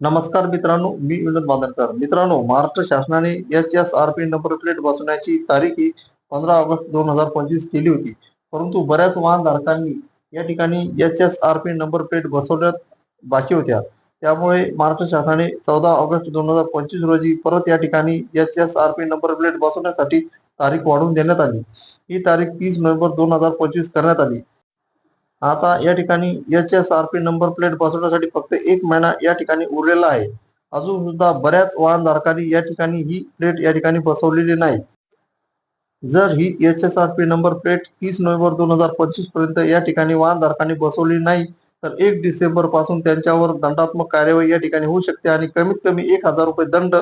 नमस्कार मित्रांनो मी विनोद बांधरकर मित्रांनो महाराष्ट्र शासनाने H S R P number plate बसवण्याची तारीख ही पंधरा ऑगस्ट दोन हजार पंचवीस केली होती. परंतु बऱ्याच वाहनधारकांनी या ठिकाणी H S R P number plate बसवण्यात बाकी होत्या. त्यामुळे महाराष्ट्र शासनाने चौदा ऑगस्ट दोन हजार पंचवीस रोजी परत या ठिकाणी H S R P number plate बसवण्यासाठी तारीख वाढवून देण्यात आली. ही तारीख तीस नोव्हेंबर दोन हजार पंचवीस करण्यात आली. आता या ठिकाणी H S R P number plate बसवण्यासाठी फक्त एक महिना या ठिकाणी उरलेला आहे. अजून सुद्धा बऱ्याच वाहनधारकांनी या ठिकाणी ही प्लेट या ठिकाणी बसवलेली नाही. जर ही H S R P number plate तीस नोव्हेंबर दोन हजार पंचवीसपर्यंत या ठिकाणी वाहनधारकांनी बसवली नाही तर एक डिसेंबरपासून त्यांच्यावर दंडात्मक कार्यवाही या ठिकाणी होऊ शकते आणि कमीत कमी एक हजार रुपये दंड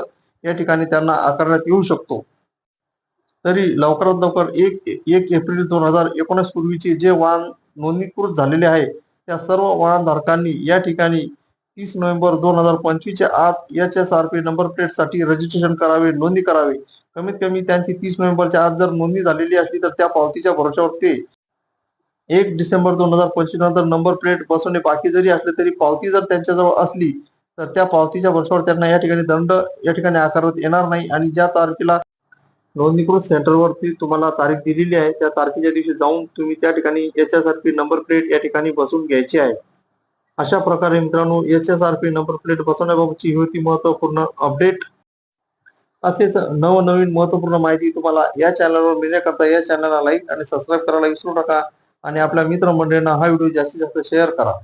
या ठिकाणी त्यांना आकारण्यात येऊ शकतो. तरी लवकरात लवकर एक एक एप्रिल दोन हजार एकोणीस पूर्वीचे जे वाहन नोंदणीकृत झालेले आहे त्या सर्व वाहनधारकांनी या ठिकाणी तीस नोव्हेंबर दोन हजार पंचवीसच्या आत H S R P number प्लेटसाठी रजिस्ट्रेशन करावे नोंदणी करावे. कमीत कमी त्यांची तीस नोव्हेंबरच्या आत जर नोंदणी झालेली असली तर त्या पावतीच्या भरोशावर ते एक डिसेंबर दोन हजार पंचवीस नंतर नंबर प्लेट बसवणे बाकी जरी असले तरी पावती जर त्यांच्याजवळ असली तर त्या पावतीच्या भरोशावर त्यांना या ठिकाणी दंड या ठिकाणी आकारण्यात येणार नाही आणि ज्या तारखेला नोंदणीकृत सेंटरवरती तुम्हाला तारीख दिलेली आहे. त्या तारखेच्या दिवशी जाऊन तुम्ही त्या ठिकाणी H S R P number plate या ठिकाणी बसवून घ्यायची आहे. अशा प्रकारे मित्रांनो H S R P number plate बसवण्याबाबतची ही होती महत्त्वपूर्ण अपडेट असेच नवनवीन महत्त्वपूर्ण माहिती तुम्हाला या चॅनलवर मिळण्याकरता या चॅनलला लाईक आणि सबस्क्राईब करायला विसरू नका. आणि आपल्या मित्रमंडळींना हा व्हिडिओ जास्तीत जास्त शेअर करा.